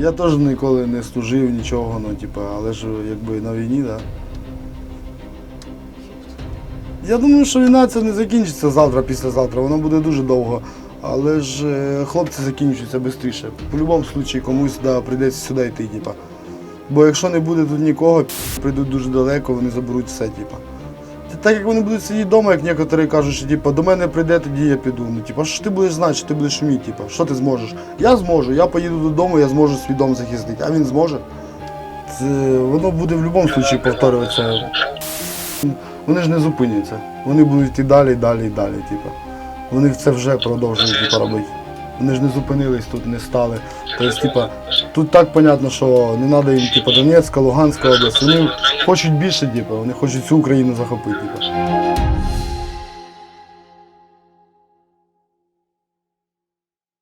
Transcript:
Я теж ніколи не служив нічого, ну, типа, але ж якби на війні. Да. Я думаю, що війна це не закінчиться завтра, післязавтра, вона буде дуже довго. Але ж е, хлопці закінчуються швидше. В будь-якому випадку комусь да, прийдеться сюди йти, типа. Бо якщо не буде тут нікого, прийдуть дуже далеко, вони заберуть все, типа. Та Так як вони будуть сидіти вдома, як некоторі кажуть, що типа, до мене прийде, тоді я піду. Ну, типа, що ти будеш знати, що ти будеш вміти, типа, що ти зможеш? Я зможу, я поїду додому, я зможу свій дом захистити, а він зможе. Це, воно буде в будь-якому випадку повторюватися. Вони ж не зупиняться. Вони будуть йти далі, далі, і далі. Типу. Вони це вже продовжують типу, робити. Вони ж не зупинились тут, не стали. Тобто, типа, тут так зрозуміло, що не треба їм типу, Донецька, Луганська область. Вони хочуть більше, типа, вони хочуть всю Україну захопити. Типу.